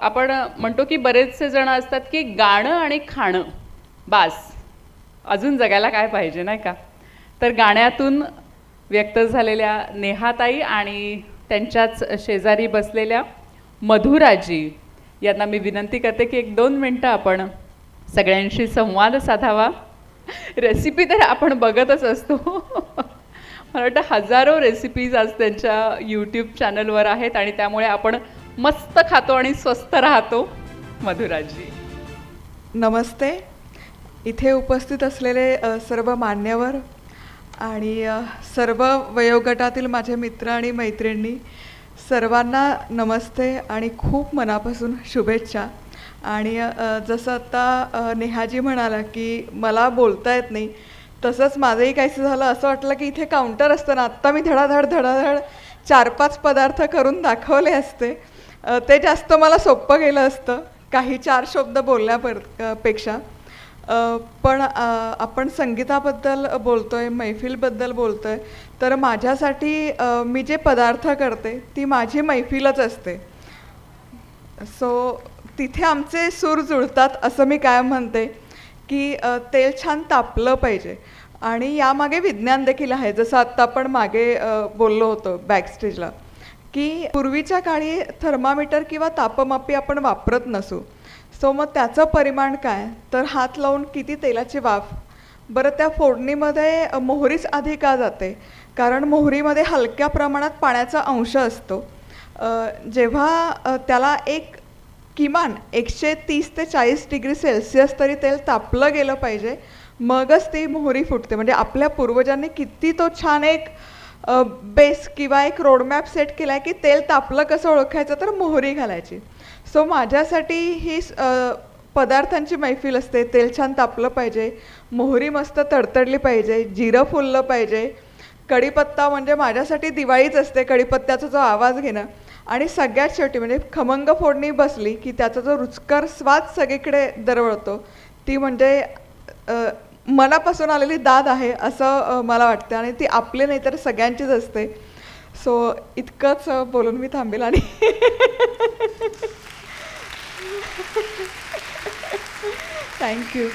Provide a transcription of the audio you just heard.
आपण म्हणतो की बरेचसे जण असतात की गाणं आणि खाणं बास. अजून जगायला काय पाहिजे नाही का? तर गाण्यातून व्यक्त झालेल्या नेहाताई आणि त्यांच्याच शेजारी बसलेल्या मधुराजी यांना मी विनंती करते की एक दोन मिनटं आपण सगळ्यांशी संवाद साधावा. रेसिपी तर आपण बघतच असतो. मला वाटतं हजारो रेसिपीज आज त्यांच्या यूट्यूब चॅनलवर आहेत आणि त्यामुळे आपण मस्त खातो आणि स्वस्त राहतो मधुराजी. नमस्ते. इथे उपस्थित असलेले सर्व मान्यवर आणि सर्व वयोगटातील माझे मित्र आणि मैत्रिणी सर्वांना नमस्ते आणि खूप मनापासून शुभेच्छा. आणि जसं आता नेहाजी म्हणाला की मला बोलता येत नाही तसंच माझंही काहीसं झालं असं वाटलं की इथे काउंटर असतं ना आत्ता मी धडाधड धडाधड चार पाच पदार्थ करून दाखवले असते. ते जास्त मला सोपं गेलं असतं. काही चार शब्द बोलण्यापरपेक्षा पण आपण संगीताबद्दल बोलतो आहे मैफिलबद्दल बोलतो आहे तर माझ्यासाठी मी जे पदार्थ करते ती माझी मैफिलच असते. सो तिथे आमचे सूर जुळतात असं मी काय म्हणते की तेल छान तापलं पाहिजे. आणि यामागे विज्ञान देखील आहे. जसं आत्ता आपण मागे बोललो होतो बॅकस्टेजला की पूर्वीच्या काळी थर्मामीटर किंवा तापमापी आपण वापरत नसू. सो मग त्याचं परिमाण काय? तर हात लावून किती तेलाची वाफ? बरं त्या फोडणीमध्ये मोहरीच आधी का जाते? कारण मोहरीमध्ये हलक्या प्रमाणात पाण्याचा अंश असतो. जेव्हा त्याला एक किमान एकशे तीस ते चाळीस डिग्री सेल्सिअस तरी तेल तापलं गेलं पाहिजे मगच ती मोहरी फुटते. म्हणजे आपल्या पूर्वजांनी किती तो छान एक बेस किंवा एक रोडमॅप सेट केला आहे की तेल तापलं कसं ओळखायचं तर मोहरी घालायची. सो माझ्यासाठी ही पदार्थांची मैफिल असते. तेल छान तापलं पाहिजे. मोहरी मस्त तडतडली पाहिजे. जिरं फुललं पाहिजे. कढीपत्ता म्हणजे माझ्यासाठी दिवाळीच असते कढीपत्त्याचा जो आवाज घेणं. आणि सगळ्यात शेवटी म्हणजे खमंग फोडणी बसली की त्याचा जो रुचकर स्वाद सगळीकडे दरवळतो. ती म्हणजे मनापासून आलेली दाद आहे असं मला वाटतं आणि ती आपली नाही तर सगळ्यांचीच असते. सो इतकंच बोलून मी थांबेल आणि थँक्यू